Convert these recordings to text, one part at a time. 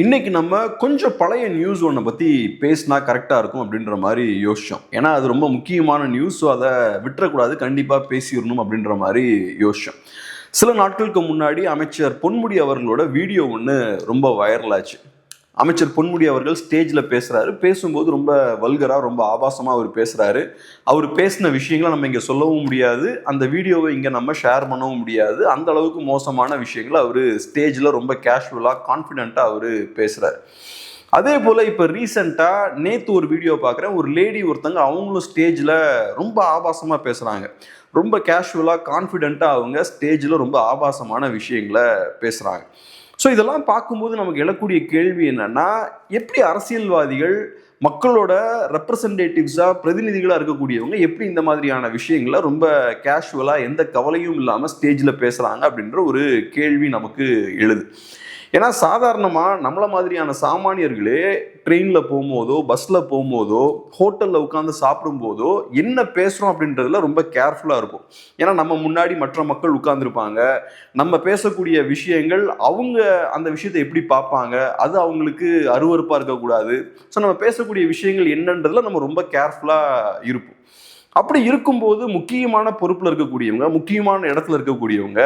இன்னைக்கு நம்ம கொஞ்சம் பழைய நியூஸ் ஒன்றை பற்றி பேசினா கரெக்டாக இருக்கும் அப்படின்ற மாதிரி யோசிச்சோம். ஏன்னா அது ரொம்ப முக்கியமான நியூஸ் ஸோ அதை விட்டுறக்கூடாது. கண்டிப்பாக பேசிடணும் அப்படின்ற மாதிரி யோசிச்சோம். சில நாட்களுக்கு முன்னாடி அமைச்சர் பொன்முடி அவர்களோட வீடியோ ஒன்று ரொம்ப வைரலாச்சு அமைச்சர் பொன்முடி அவர்கள் ஸ்டேஜில் பேசுகிறாரு பேசும்போது ரொம்ப வல்கராக ரொம்ப ஆபாசமாக அவர் பேசுகிறாரு அவர் பேசின விஷயங்களை நம்ம இங்கே சொல்லவும் முடியாது. அந்த வீடியோவை இங்கே நம்ம ஷேர் பண்ணவும் முடியாது. அந்த அளவுக்கு மோசமான விஷயங்களை அவர் ஸ்டேஜில் ரொம்ப கேஷுவலாக கான்ஃபிடென்ட்டாக அவர் பேசுகிறாரு அதே போல் இப்போ ரீசெண்டாக நேற்று ஒரு வீடியோ பார்க்குறேன். ஒரு லேடி ஒருத்தங்க அவங்களும் ஸ்டேஜில் ரொம்ப ஆபாசமாக பேசுகிறாங்க ரொம்ப கேஷுவலாக கான்ஃபிடென்ட்டாக அவங்க ஸ்டேஜில் ரொம்ப ஆபாசமான விஷயங்களை பேசுகிறாங்க ஸோ இதெல்லாம் பார்க்கும்போது நமக்கு எழக்கூடிய கேள்வி என்னன்னா எப்படி அரசியல்வாதிகள் மக்களோட ரெப்ரசன்டேட்டிவ்ஸாக பிரதிநிதிகளாக இருக்கக்கூடியவங்க எப்படி இந்த மாதிரியான விஷயங்களை ரொம்ப கேஷுவலாக எந்த கவலையும் இல்லாமல் ஸ்டேஜில் பேசுகிறாங்க அப்படின்ற ஒரு கேள்வி நமக்கு எழுது. ஏன்னா சாதாரணமாக நம்மள மாதிரியான சாமானியர்களே ட்ரெயினில் போகும்போதோ பஸ்ஸில் போகும்போதோ ஹோட்டலில் உட்காந்து சாப்பிடும்போதோ என்ன பேசுகிறோம் அப்படின்றதுல ரொம்ப கேர்ஃபுல்லாக இருக்கும் ஏன்னா நம்ம முன்னாடி மற்ற மக்கள் உட்காந்துருப்பாங்க நம்ம பேசக்கூடிய விஷயங்கள் அவங்க அந்த விஷயத்தை எப்படி பார்ப்பாங்க? அது அவங்களுக்கு அருவறுப்பாக இருக்கக்கூடாது. ஸோ நம்ம பேசக்கூடிய விஷயங்கள் என்னன்றதுல நம்ம ரொம்ப கேர்ஃபுல்லாக இருப்போம். அப்படி இருக்கும்போது முக்கியமான பொறுப்பில் இருக்கக்கூடியவங்க முக்கியமான இடத்துல இருக்கக்கூடியவங்க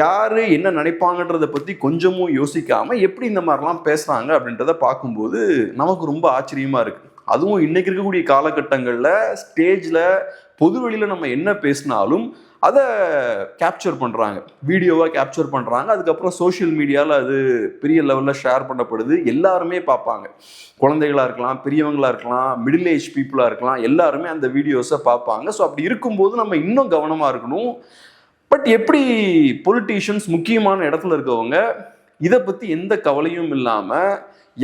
யாரு என்ன நினைப்பாங்கன்றத பத்தி கொஞ்சமும் யோசிக்காம எப்படி இந்த மாதிரிலாம் பேசுறாங்க அப்படின்றத பார்க்கும்போது நமக்கு ரொம்ப ஆச்சரியமா இருக்கு. அதுவும் இன்னைக்கு இருக்கக்கூடிய காலகட்டங்களில் ஸ்டேஜில் பொது வெளியில நம்ம என்ன பேசினாலும் அதை கேப்சர் பண்ணுறாங்க வீடியோவாக கேப்சர் பண்ணுறாங்க அதுக்கப்புறம் சோஷியல் மீடியாவில் அது பெரிய லெவலில் ஷேர் பண்ணப்படுது. எல்லாருமே பார்ப்பாங்க. குழந்தைகளாக இருக்கலாம் பெரியவங்களாக இருக்கலாம் மிடில் ஏஜ் பீப்புளாக இருக்கலாம் எல்லாருமே அந்த வீடியோஸை பார்ப்பாங்க. ஸோ அப்படி இருக்கும்போது நம்ம இன்னும் கவனமாக இருக்கணும். பட் எப்படி பொலிட்டீஷியன்ஸ் முக்கியமான இடத்துல இருக்கவங்க இதை பற்றி எந்த கவலையும் இல்லாமல்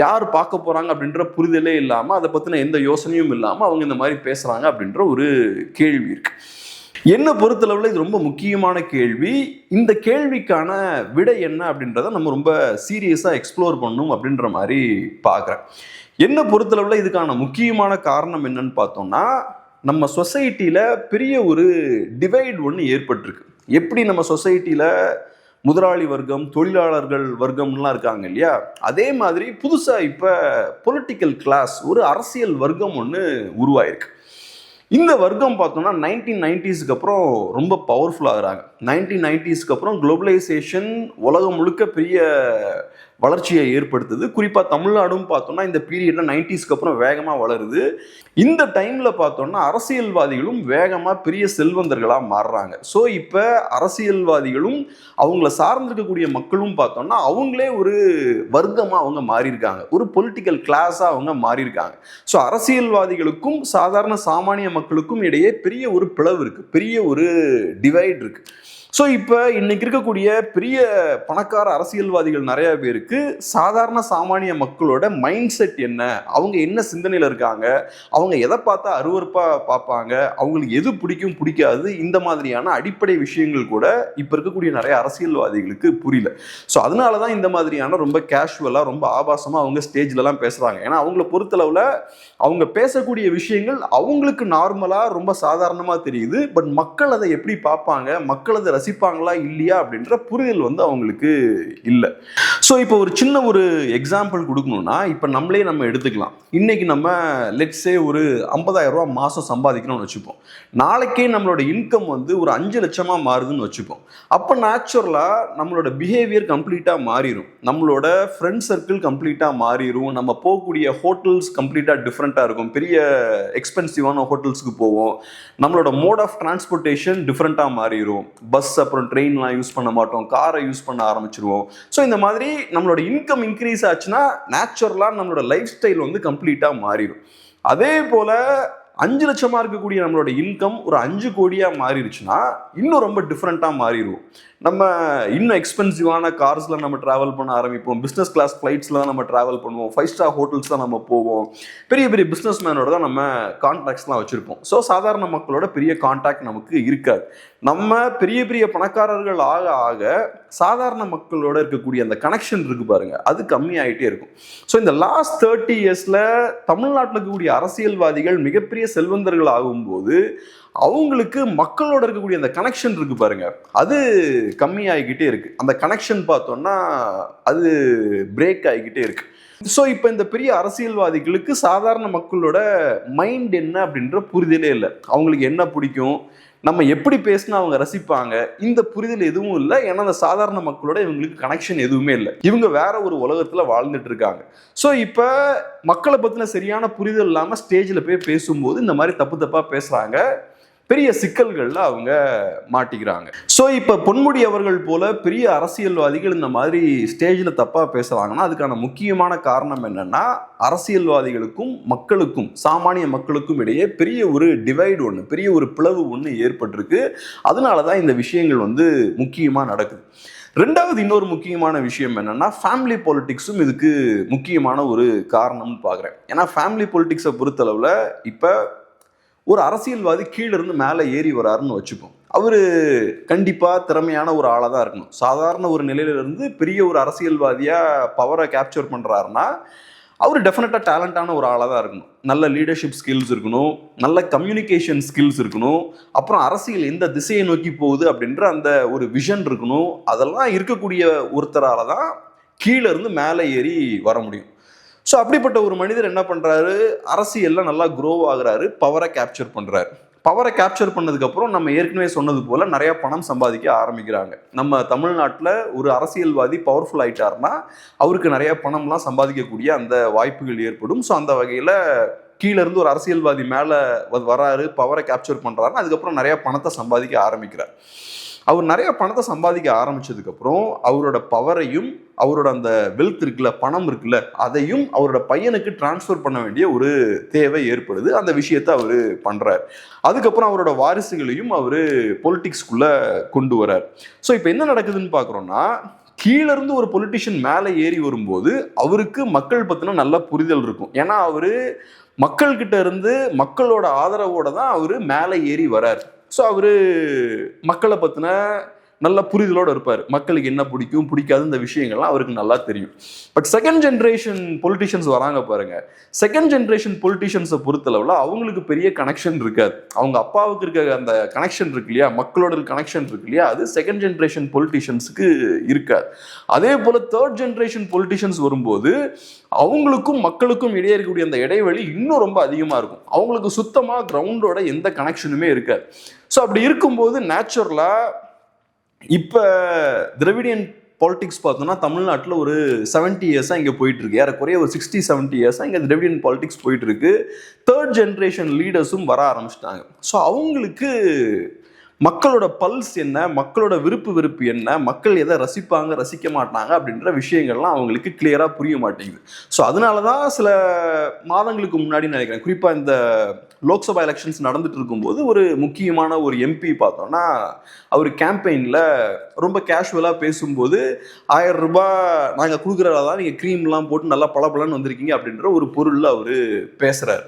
யார் பார்க்க போகிறாங்க அப்படின்ற புரிதலே இல்லாமல் அதை பற்றின எந்த யோசனையும் இல்லாமல் அவங்க இந்த மாதிரி பேசுகிறாங்க அப்படின்ற ஒரு கேள்வி இருக்குது என்ன பொறுத்தளவில் இது ரொம்ப முக்கியமான கேள்வி. இந்த கேள்விக்கான விடை என்ன அப்படின்றத நம்ம ரொம்ப சீரியஸாக எக்ஸ்ப்ளோர் பண்ணணும் அப்படின்ற மாதிரி பார்க்குறேன். என்ன பொறுத்தளவில் இதுக்கான முக்கியமான காரணம் என்னன்னு பார்த்தோம்னா நம்ம சொசைட்டியில் பெரிய ஒரு டிவைட் ஒன்று ஏற்பட்டிருக்கு. எப்படி நம்ம சொசைட்டியில் முதலாளி வர்க்கம் தொழிலாளர்கள் வர்க்கம்லாம் இருக்காங்க இல்லையா? அதே மாதிரி புதுசாக இப்போ பொலிட்டிக்கல் கிளாஸ் ஒரு அரசியல் வர்க்கம் ஒன்று உருவாயிருக்கு. இந்த வர்க்கம் பார்த்தோம்னா நைன்டீன் நைன்டிஸ்க்கு அப்புறம் ரொம்ப பவர்ஃபுல்லாகிறாங்க நைன்டீன் நைன்டிஸ்க்கு அப்புறம் குளோபலைசேஷன் உலகம் முழுக்க பெரிய வளர்ச்சியை ஏற்படுத்துது. குறிப்பாக தமிழ்நாடும் பார்த்தோம்னா இந்த பீரியட்ல நைன்டிஸ்க்கு அப்புறம் வேகமாக வளருது. இந்த டைமில் பார்த்தோம்னா அரசியல்வாதிகளும் வேகமாக பெரிய செல்வந்தர்களாக மாறுறாங்க. ஸோ இப்போ அரசியல்வாதிகளும் அவங்கள சார்ந்திருக்கக்கூடிய மக்களும் பார்த்தோம்னா அவங்களே ஒரு வர்க்கமாக அவங்க மாறியிருக்காங்க. ஒரு பொலிட்டிக்கல் கிளாஸாக அவங்க மாறியிருக்காங்க. ஸோ அரசியல்வாதிகளுக்கும் சாதாரண சாமானிய மக்களுக்கும் இடையே பெரிய ஒரு பிளவு இருக்குது பெரிய ஒரு டிவைட் இருக்குது ஸோ இப்போ இன்னைக்கு இருக்கக்கூடிய பெரிய பணக்கார அரசியல்வாதிகள் நிறைய பேருக்கு சாதாரண சாமானிய மக்களோட மைண்ட் செட் என்ன? அவங்க என்ன சிந்தனையில் இருக்காங்க? அவங்க எதை பார்த்தா அருவறுப்பாக பார்ப்பாங்க? அவங்களுக்கு எது பிடிக்கும் பிடிக்காது? இந்த மாதிரியான அடிப்படை விஷயங்கள் கூட இப்போ இருக்கக்கூடிய நிறைய அரசியல்வாதிகளுக்கு புரியல. ஸோ அதனால தான் இந்த மாதிரியான ரொம்ப கேஷுவலாக ரொம்ப ஆபாசமாக அவங்க ஸ்டேஜ்லலாம் பேசுகிறாங்க ஏன்னா அவங்கள பொறுத்தளவில் அவங்க பேசக்கூடிய விஷயங்கள் அவங்களுக்கு நார்மலாக ரொம்ப சாதாரணமாக தெரியுது. பட் மக்கள் அதை எப்படி பார்ப்பாங்க? மக்கள் அதை ரசிப்பாங்களா இல்லையா அப்படின்ற புரிதல் வந்து அவங்களுக்கு இல்லை. ஸோ இப்போ ஒரு சின்ன ஒரு எக்ஸாம்பிள் கொடுக்கணும்னா இப்போ நம்மளே நம்ம எடுத்துக்கலாம். இன்றைக்கி நம்ம லெட்ஸே ஒரு 50000 ரூபா மாதம் சம்பாதிக்கணும்னு வச்சுப்போம். நாளைக்கே நம்மளோட இன்கம் வந்து ஒரு அஞ்சு லட்சமாக மாறுதுன்னு வச்சுப்போம். அப்போ நேச்சுரலாக நம்மளோட பிஹேவியர் கம்ப்ளீட்டாக மாறிடும் நம்மளோட ஃப்ரெண்ட் சர்க்கிள் கம்ப்ளீட்டாக மாறிடும் நம்ம போகக்கூடிய ஹோட்டல்ஸ் கம்ப்ளீட்டாக டிஃப்ரெண்ட்டாக இருக்கும். பெரிய எக்ஸ்பென்சிவான ஹோட்டல்ஸ்க்கு போவோம். நம்மளோட மோட் ஆஃப் டிரான்ஸ்போர்ட்டேஷன் டிஃப்ரெண்ட்டாக மாறிடும் பஸ் அப்புறம் ட்ரெயின்லாம் யூஸ் பண்ண மாட்டோம். காரை யூஸ் பண்ண ஆரம்பிச்சிருவோம். ஸோ இந்த மாதிரி நம்மளோட இன்கம் இன்க்ரீஸ் ஆச்சுன்னா நேச்சுரலாக நம்மளோட லைஃப் ஸ்டைல் வந்து கம்ப்ளீட்டாக மாறிடும். அதே போல் அஞ்சு லட்சமாக இருக்கக்கூடிய நம்மளோட இன்கம் ஒரு அஞ்சு கோடியாக மாறிடுச்சுன்னா இன்னும் ரொம்ப டிஃப்ரெண்ட்டாக மாறிடுவோம். நம்ம இன்னும் எக்ஸ்பென்சிவான கார்ஸில் நம்ம ட்ராவல் பண்ண ஆரம்பிப்போம். பிஸ்னஸ் கிளாஸ் ஃப்ளைட்ஸில் தான் நம்ம ட்ராவல் பண்ணுவோம். ஃபைவ் ஸ்டார் ஹோட்டல்ஸ் தான் நம்ம போவோம். பெரிய பெரிய பிஸ்னஸ் மேனோட தான் நம்ம கான்டாக்ட்ஸ்லாம் வச்சுருப்போம். ஸோ சாதாரண மக்களோட பெரிய கான்டாக்ட் நமக்கு இருக்காது. நம்ம பெரிய பெரிய பணக்காரர்கள் ஆக ஆக சாதாரண மக்களோட இருக்கக்கூடிய அந்த கனெக்ஷன் இருக்கு பாருங்க. அது கம்மியாயிட்டே இருக்கும். ஸோ இந்த லாஸ்ட் தேர்ட்டி இயர்ஸ்ல தமிழ்நாட்டில் இருக்கக்கூடிய அரசியல்வாதிகள் மிகப்பெரிய செல்வந்தர்கள் ஆகும்போது அவங்களுக்கு மக்களோட இருக்கக்கூடிய அந்த கனெக்ஷன் இருக்கு பாருங்க. அது கம்மியாகிக்கிட்டே இருக்கு. அந்த கனெக்ஷன் பார்த்தோம்னா அது பிரேக் ஆகிக்கிட்டே இருக்கு. ஸோ இப்போ இந்த பெரிய அரசியல்வாதிகளுக்கு சாதாரண மக்களோட மைண்ட் என்ன அப்படின்ற புரிதலே இல்லை. அவங்களுக்கு என்ன பிடிக்கும்? நம்ம எப்படி பேசினா அவங்க ரசிப்பாங்க? இந்த புரிதல் எதுவும் இல்லை. ஏன்னா அந்த சாதாரண மக்களோட இவங்களுக்கு கனெக்ஷன் எதுவுமே இல்லை. இவங்க வேற ஒரு உலகத்தில் வாழ்ந்துட்டு இருக்காங்க. ஸோ இப்போ மக்களை பற்றின சரியான புரிதல் இல்லாமல் ஸ்டேஜில் போய் பேசும்போது இந்த மாதிரி தப்பு தப்பாக பேசுகிறாங்க பெரிய சிக்கல்கள்ல அவங்க மாட்டிக்கிறாங்க. ஸோ இப்போ பொன்முடி அவர்கள் போல பெரிய அரசியல்வாதிகள் இந்த மாதிரி ஸ்டேஜில் தப்பாக பேசுகிறாங்கன்னா அதுக்கான முக்கியமான காரணம் என்னன்னா அரசியல்வாதிகளுக்கும் மக்களுக்கும் சாமானிய மக்களுக்கும் இடையே பெரிய ஒரு டிவைடு ஒன்று பெரிய ஒரு பிளவு ஒன்று ஏற்பட்டிருக்கு. அதனால தான் இந்த விஷயங்கள் வந்து முக்கியமாக நடக்குது. ரெண்டாவது இன்னொரு முக்கியமான விஷயம் என்னென்னா ஃபேமிலி பாலிட்டிக்ஸும் இதுக்கு முக்கியமான ஒரு காரணம்னு பார்க்குறேன் ஏன்னா ஃபேமிலி பொலிட்டிக்ஸை பொறுத்தளவில் இப்போ ஒரு அரசியல்வாதி கீழிருந்து மேலே ஏறி வராருன்னு வச்சுப்போம். அவர் கண்டிப்பாக திறமையான ஒரு ஆளாக தான் இருக்கணும். சாதாரண ஒரு நிலையிலிருந்து பெரிய ஒரு அரசியல்வாதியாக பவரை கேப்சர் பண்ணுறாருன்னா அவர் டெஃபினட்டாக டேலண்டான ஒரு ஆளாக தான் இருக்கணும். நல்ல லீடர்ஷிப் ஸ்கில்ஸ் இருக்கணும். நல்ல கம்யூனிகேஷன் ஸ்கில்ஸ் இருக்கணும். அப்புறம் அரசியல் எந்த திசையை நோக்கி போகுது அப்படின்ற அந்த ஒரு விஷன் இருக்கணும். அதெல்லாம் இருக்கக்கூடிய ஒருத்தரால் தான் கீழே இருந்து மேலே ஏறி வர முடியும். ஸோ அப்படிப்பட்ட ஒரு மனிதர் என்ன பண்ணுறாரு அரசியலில் நல்லா க்ரோ ஆகுறாரு பவரை கேப்சர் பண்ணுறாரு பவரை கேப்சர் பண்ணதுக்கப்புறம் நம்ம ஏற்கனவே சொன்னது போல் நிறையா பணம் சம்பாதிக்க ஆரம்பிக்கிறாங்க. நம்ம தமிழ்நாட்டில் ஒரு அரசியல்வாதி பவர்ஃபுல் ஆயிட்டாருன்னா அவருக்கு நிறையா பணம்லாம் சம்பாதிக்கக்கூடிய அந்த வாய்ப்புகள் ஏற்படும். ஸோ அந்த வகையில் கீழே இருந்து ஒரு அரசியல்வாதி மேலே வராரு பவரை கேப்சர் பண்ணுறாருன்னா அதுக்கப்புறம் நிறையா பணத்தை சம்பாதிக்க ஆரம்பிக்கிறார். அவர் நிறைய பணத்தை சம்பாதிக்க ஆரம்பிச்சதுக்கப்புறம் அவரோட பவரையும் அவரோட அந்த வெல்த் இருக்குல்ல பணம் இருக்குல்ல அதையும் அவரோட பையனுக்கு டிரான்ஸ்ஃபர் பண்ண வேண்டிய ஒரு தேவை ஏற்படுது. அந்த விஷயத்தை அவர் பண்ணுறார் அதுக்கப்புறம் அவரோட வாரிசுகளையும் அவர் பொலிட்டிக்ஸ்க்குள்ளே கொண்டு வரார் ஸோ இப்போ என்ன நடக்குதுன்னு பார்க்குறோன்னா கீழேருந்து ஒரு பொலிட்டிஷியன் மேலே ஏறி வரும்போது அவருக்கு மக்கள் பற்றின நல்ல புரிதல் இருக்கும். ஏன்னா அவர் மக்கள்கிட்ட இருந்து மக்களோட ஆதரவோட தான் அவர் மேலே ஏறி வரார் ஸோ அவர் மக்களை பற்றின நல்ல புரிதலோடு இருப்பார். மக்களுக்கு என்ன பிடிக்கும் பிடிக்காது இந்த விஷயங்கள்லாம் அவருக்கு நல்லா தெரியும். பட் செகண்ட் ஜென்ரேஷன் பொலிட்டிஷியன்ஸ் வராங்க பாருங்க. செகண்ட் ஜென்ரேஷன் பொலிட்டிஷியன்ஸை பொறுத்தளவில் அவங்களுக்கு பெரிய கனெக்ஷன் இருக்காது. அவங்க அப்பாவுக்கு இருக்க அந்த கனெக்ஷன் இருக்கு இல்லையா? மக்களோட கனெக்ஷன் இருக்கு இல்லையா? அது செகண்ட் ஜென்ரேஷன் பொலிட்டிஷியன்ஸுக்கு இருக்காது. அதே போல் தேர்ட் ஜென்ரேஷன் பொலிட்டிஷியன்ஸ் வரும்போது அவங்களுக்கும் மக்களுக்கும் இடையே இருக்கக்கூடிய அந்த இடைவெளி இன்னும் ரொம்ப அதிகமாக இருக்கும். அவங்களுக்கு சுத்தமாக கிரவுண்டோட எந்த கனெக்ஷனுமே இருக்காது. ஸோ அப்படி இருக்கும்போது நேச்சுரலாக இப்போ திரவிடியன் பாலிடிக்ஸ் பார்த்தோம்னா தமிழ்நாட்டில் ஒரு செவன்ட்டி இயர்ஸாக இங்கே போயிட்டுருக்கு. ஏறக்குறைய ஒரு சிக்ஸ்டி செவன்ட்டி இயர்ஸாக இங்கே திரவிடியன் பாலிடிக்ஸ் போயிட்டுருக்கு. தேர்ட் ஜென்ரேஷன் லீடர்ஸும் வர ஆரம்பிச்சிட்டாங்க. ஸோ அவங்களுக்கு மக்களோட பல்ஸ் என்ன மக்களோட விருப்பு வெறுப்பு என்ன மக்கள் எதை ரசிப்பாங்க ரசிக்க மாட்டாங்க அப்படின்ற விஷயங்கள்லாம் அவங்களுக்கு கிளியராக புரிய மாட்டேங்குது. ஸோ அதனால தான் சில மாதங்களுக்கு முன்னாடி நினைக்கிறேன். குறிப்பாக இந்த லோக்சபா எலெக்ஷன்ஸ் நடந்துட்டு இருக்கும்போது ஒரு முக்கியமான ஒரு எம்பி பார்த்தோம்னா அவர் கேம்பெயினில் ரொம்ப கேஷுவலாக பேசும்போது ஆயிரம் ரூபாய் நாங்கள் கொடுக்குறதா தான் நீங்கள் க்ரீம்லாம் போட்டு நல்லா பளபளன்னு வந்திருக்கீங்க அப்படின்ற ஒரு பொருளில் அவர் பேசுகிறார்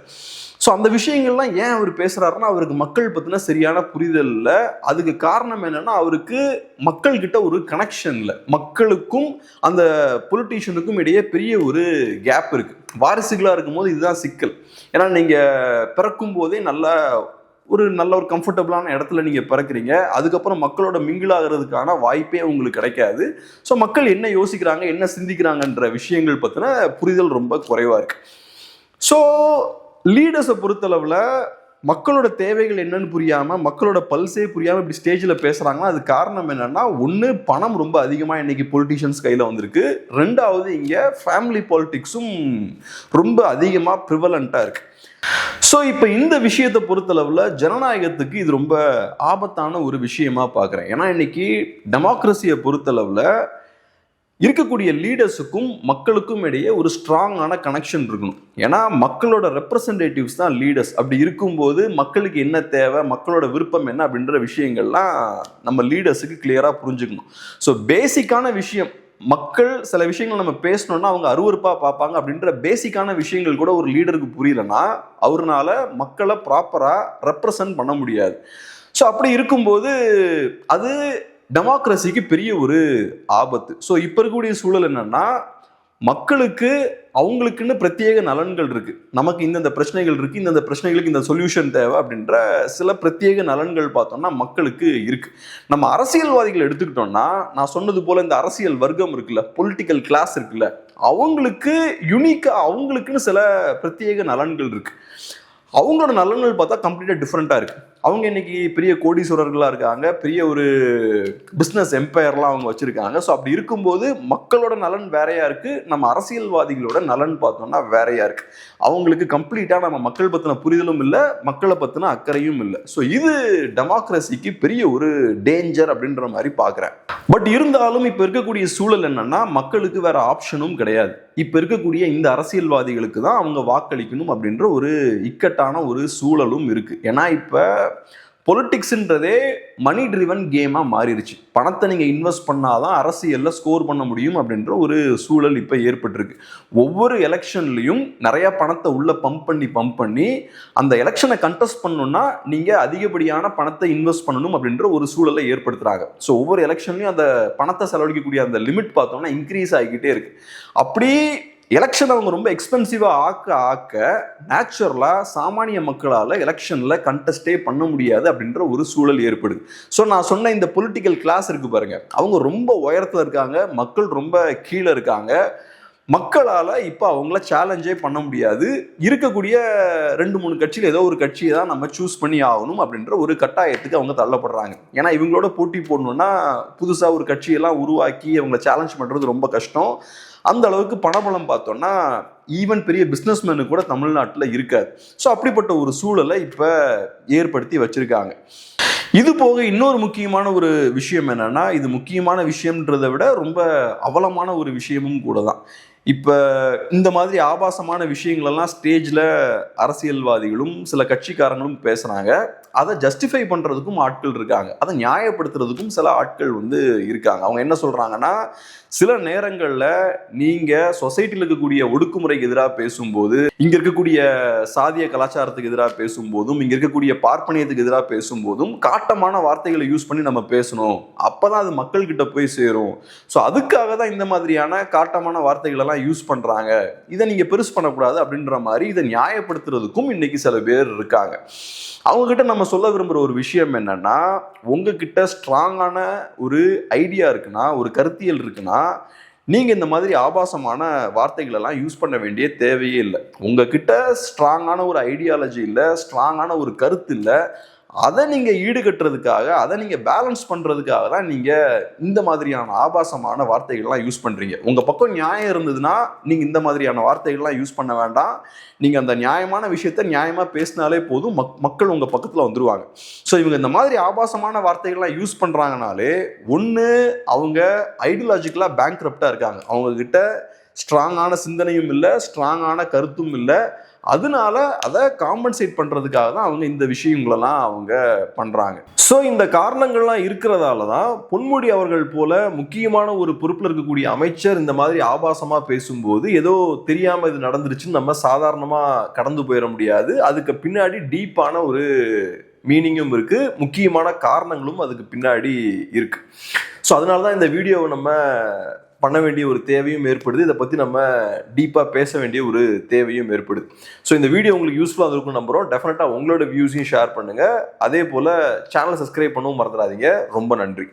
ஸோ அந்த விஷயங்கள்லாம் ஏன் அவர் பேசுகிறாருன்னா அவருக்கு மக்கள் பற்றின சரியான புரிதல் இல்லை. அதுக்கு காரணம் என்னென்னா அவருக்கு மக்கள்கிட்ட ஒரு கனெக்ஷன் இல்லை. மக்களுக்கும் அந்த பொலிட்டீஷியனுக்கும் இடையே பெரிய ஒரு கேப் இருக்குது வாரிசுகளாக இருக்கும்போது இதுதான் சிக்கல். ஏன்னா நீங்கள் பிறக்கும் போதே நல்லா ஒரு நல்ல ஒரு கம்ஃபர்டபுளான இடத்துல நீங்கள் பிறக்கிறீங்க. அதுக்கப்புறம் மக்களோட மிங்கிள் ஆகிறதுக்கான வாய்ப்பே உங்களுக்கு கிடைக்காது. ஸோ மக்கள் என்ன யோசிக்கிறாங்க என்ன சிந்திக்கிறாங்கன்ற விஷயங்கள் பற்றின புரிதல் ரொம்ப குறைவாக இருக்குது ஸோ லீடர்ஸை பொறுத்தளவில் மக்களோட தேவைகள் என்னன்னு புரியாமல் மக்களோட பல்ஸே புரியாமல் இப்படி ஸ்டேஜில் பேசுகிறாங்கன்னா அது காரணம் என்னென்னா ஒன்று பணம் ரொம்ப அதிகமாக இன்னைக்கு பொலிட்டிஷியன்ஸ் கையில் வந்திருக்கு. ரெண்டாவது இங்கே ஃபேமிலி பாலிட்டிக்ஸும் ரொம்ப அதிகமாக ப்ரிவலண்ட்டாக இருக்குது ஸோ இப்போ இந்த விஷயத்தை பொறுத்தளவில் ஜனநாயகத்துக்கு இது ரொம்ப ஆபத்தான ஒரு விஷயமா பார்க்குறேன் ஏன்னா இன்னைக்கு டெமோக்ரஸியை பொறுத்தளவில் இருக்கக்கூடிய லீடர்ஸுக்கும் மக்களுக்கும் இடையே ஒரு ஸ்ட்ராங்கான கனெக்ஷன் இருக்கணும். ஏன்னா மக்களோட ரெப்ரசன்டேட்டிவ்ஸ் தான் லீடர்ஸ் அப்படி இருக்கும்போது மக்களுக்கு என்ன தேவை மக்களோட விருப்பம் என்ன அப்படின்ற விஷயங்கள்லாம் நம்ம லீடர்ஸுக்கு கிளியராக புரிஞ்சுக்கணும். ஸோ பேசிக்கான விஷயம் மக்கள் சில விஷயங்கள் நம்ம பேசணும்னா அவங்க அருவறுப்பாக பார்ப்பாங்க அப்படின்ற பேசிக்கான விஷயங்கள் கூட ஒரு லீடருக்கு புரியலன்னா அவர்னால மக்களை ப்ராப்பராக ரெப்ரசன்ட் பண்ண முடியாது. ஸோ அப்படி இருக்கும்போது அது டெமோக்ரஸிக்கு பெரிய ஒரு ஆபத்து. ஸோ இப்போ இருக்கக்கூடிய சூழல் என்னன்னா மக்களுக்கு அவங்களுக்குன்னு பிரத்யேக நலன்கள் இருக்கு. நமக்கு இந்தந்த பிரச்சனைகள் இருக்கு இந்தந்த பிரச்சனைகளுக்கு இந்த சொல்யூஷன் தேவை அப்படின்ற சில பிரத்யேக நலன்கள் பார்த்தோம்னா மக்களுக்கு இருக்கு. நம்ம அரசியல்வாதிகள் எடுத்துக்கிட்டோம்னா நான் சொன்னது போல இந்த அரசியல் வர்க்கம் இருக்குல்ல பொலிட்டிக்கல் கிளாஸ் இருக்குல்ல அவங்களுக்கு யுனிக்காக அவங்களுக்குன்னு சில பிரத்யேக நலன்கள் இருக்கு. அவங்களோட நலன்கள் பார்த்தா கம்ப்ளீட்டாக டிஃப்ரெண்ட்டாக இருக்குது அவங்க இன்னைக்கு பெரிய கோடீஸ்வரர்களாக இருக்காங்க பெரிய ஒரு பிஸ்னஸ் எம்பையர்லாம் அவங்க வச்சுருக்காங்க. ஸோ அப்படி இருக்கும்போது மக்களோட நலன் வேறையாக இருக்குது நம்ம அரசியல்வாதிகளோட நலன் பார்த்தோம்னா வேறையாக இருக்குது அவங்களுக்கு கம்ப்ளீட்டாக நம்ம மக்கள் பற்றின புரிதலும் இல்லை மக்களை பற்றின அக்கறையும் இல்லை. ஸோ இது டெமோக்ரஸிக்கு பெரிய ஒரு டேஞ்சர் அப்படின்ற மாதிரி பார்க்குறேன். பட் இருந்தாலும் இப்போ இருக்கக்கூடிய சூழல் என்னன்னா மக்களுக்கு வேறு ஆப்ஷனும் கிடையாது. இப்போ இருக்கக்கூடிய இந்த அரசியல்வாதிகளுக்கு தான் அவங்க வாக்களிக்கணும் அப்படின்ற ஒரு இக்கட்டான ஒரு சூழலும் இருக்குது ஏன்னா இப்போ பொலிட்டிக்ஸ்ன்றதே மணி ட்ரிவன் கேமாக மாறிடுச்சு பணத்தை நீங்கள் இன்வெஸ்ட் பண்ணாதான் அரசியலில் ஸ்கோர் பண்ண முடியும் அப்படின்ற ஒரு சூழல் இப்போ ஏற்பட்டிருக்கு. ஒவ்வொரு எலெக்ஷன்லையும் நிறையா பணத்தை உள்ளே பம்ப் பண்ணி பம்ப் பண்ணி அந்த எலெக்ஷனை கண்டெஸ்ட் பண்ணணும்னா நீங்கள் அதிகப்படியான பணத்தை இன்வெஸ்ட் பண்ணணும் அப்படின்ற ஒரு சூழலை ஏற்படுத்துகிறாங்க ஸோ ஒவ்வொரு எலெக்ஷன்லையும் அந்த பணத்தை செலவழிக்கக்கூடிய அந்த லிமிட் பார்த்தோம்னா இன்க்ரீஸ் ஆகிக்கிட்டே இருக்குது அப்படி எலெக்ஷன் அவங்க ரொம்ப எக்ஸ்பென்சிவாக ஆக்க ஆக்க நேச்சுரலாக சாமானிய மக்களால் எலெக்ஷனில் கண்டெஸ்டே பண்ண முடியாது அப்படின்ற ஒரு சூழல் ஏற்படுது. ஸோ நான் சொன்ன இந்த பொலிட்டிக்கல் கிளாஸ் இருக்கு பாருங்க. அவங்க ரொம்ப உயரத்தில் இருக்காங்க மக்கள் ரொம்ப கீழே இருக்காங்க. மக்களால் இப்போ அவங்கள சேலஞ்சே பண்ண முடியாது. இருக்கக்கூடிய ரெண்டு மூணு கட்சியில் ஏதோ ஒரு கட்சியை தான் நம்ம சூஸ் பண்ணி ஆகணும் அப்படின்ற ஒரு கட்டாயத்துக்கு அவங்க தள்ளப்படுறாங்க. ஏன்னா இவங்களோட போட்டி போடணுன்னா புதுசாக ஒரு கட்சியெல்லாம் உருவாக்கி அவங்கள சேலஞ்ச் பண்ணுறது ரொம்ப கஷ்டம். அந்த அளவுக்கு பணபலம் பார்த்தோம்னா ஈவன் பெரிய பிஸ்னஸ்மேனு கூட தமிழ்நாட்டில் இருக்காது ஸோ அப்படிப்பட்ட ஒரு சூழலை இப்போ ஏற்படுத்தி வச்சுருக்காங்க. இது போக இன்னொரு முக்கியமான ஒரு விஷயம் என்னன்னா இது முக்கியமான விஷயம்ன்றதை விட ரொம்ப அவலமான ஒரு விஷயமும் கூட தான். இப்போ இந்த மாதிரி ஆபாசமான விஷயங்களெல்லாம் ஸ்டேஜில் அரசியல்வாதிகளும் சில கட்சிக்காரங்களும் பேசுகிறாங்க அதை ஜஸ்டிஃபை பண்ணுறதுக்கும் ஆட்கள் இருக்காங்க. அதை நியாயப்படுத்துறதுக்கும் சில ஆட்கள் வந்து இருக்காங்க. அவங்க என்ன சொல்கிறாங்கன்னா சில நேரங்களில் நீங்கள் சொசைட்டியில் இருக்கக்கூடிய ஒடுக்குமுறைக்கு எதிராக பேசும்போது இங்கே இருக்கக்கூடிய சாதிய கலாச்சாரத்துக்கு எதிராக பேசும்போதும் இங்கே இருக்கக்கூடிய பார்ப்பனியத்துக்கு எதிராக பேசும்போதும் காட்டமான வார்த்தைகளை யூஸ் பண்ணி நம்ம பேசணும். அப்போ தான் அது மக்கள்கிட்ட போய் சேரும். ஸோ அதுக்காக தான் இந்த மாதிரியான காட்டமான வார்த்தைகளெல்லாம் யூஸ் பண்ணுறாங்க இதை நீங்கள் பெருசு பண்ணக்கூடாது அப்படின்ற மாதிரி இதை நியாயப்படுத்துறதுக்கும் இன்னைக்கு சில பேர் இருக்காங்க. அவங்கக்கிட்ட நம்ம சொல்ல விரும்புகிற ஒரு விஷயம் என்னன்னா உங்ககிட்ட ஸ்ட்ராங்கான ஒரு ஐடியா இருக்குன்னா ஒரு கருத்தியல் இருக்குன்னா நீங்கள் இந்த மாதிரி ஆபாசமான வார்த்தைகளெல்லாம் யூஸ் பண்ண வேண்டிய தேவையே இல்லை. உங்ககிட்ட ஸ்ட்ராங்கான ஒரு ஐடியாலஜி இல்லை ஸ்ட்ராங்கான ஒரு கருத்து இல்லை. அதை நீங்கள் ஈடுகட்டுறதுக்காக அதை நீங்கள் பேலன்ஸ் பண்ணுறதுக்காக தான் நீங்கள் இந்த மாதிரியான ஆபாசமான வார்த்தைகள்லாம் யூஸ் பண்ணுறீங்க உங்கள் பக்கம் நியாயம் இருந்ததுன்னா நீங்கள் இந்த மாதிரியான வார்த்தைகள்லாம் யூஸ் பண்ண வேண்டாம். நீங்கள் அந்த நியாயமான விஷயத்த நியாயமாக பேசினாலே போதும். மக் மக்கள் உங்கள் பக்கத்தில் வந்துடுவாங்க ஸோ இவங்க இந்த மாதிரி ஆபாசமான வார்த்தைகள்லாம் யூஸ் பண்ணுறாங்கனாலே ஒன்று அவங்க ஐடியாலஜிக்கலாக பேங்க் இருக்காங்க. அவங்கக்கிட்ட ஸ்ட்ராங்கான சிந்தனையும் இல்லை ஸ்ட்ராங்கான கருத்தும் இல்லை. அதனால அதை காம்பன்சேட் பண்ணுறதுக்காக தான் அவங்க இந்த விஷயங்களெல்லாம் அவங்க பண்ணுறாங்க ஸோ இந்த காரணங்கள்லாம் இருக்கிறதால தான் பொன்முடி அவர்கள் போல முக்கியமான ஒரு பொறுப்பில் இருக்கக்கூடிய அமைச்சர் இந்த மாதிரி ஆபாசமாக பேசும்போது ஏதோ தெரியாமல் இது நடந்துருச்சுன்னு நம்ம சாதாரணமாக கடந்து போயிட முடியாது. அதுக்கு பின்னாடி டீப்பான ஒரு மீனிங்கும் இருக்குது முக்கியமான காரணங்களும் அதுக்கு பின்னாடி இருக்குது ஸோ அதனால தான் இந்த வீடியோவை நம்ம பண்ண வேண்டிய ஒரு தேவையும் ஏற்படுது. இதை பற்றி நம்ம டீப்பாக பேச வேண்டிய ஒரு தேவையும் ஏற்படுது. ஸோ இந்த வீடியோ உங்களுக்கு யூஸ்ஃபுல்லாக இருக்கும் நம்புகிறோம் டெஃபினட்டாக உங்களோட வியூஸையும் ஷேர் பண்ணுங்கள் அதே போல் சேனலை சப்ஸ்கிரைப் பண்ணவும் மறந்துடாதீங்க. ரொம்ப நன்றி.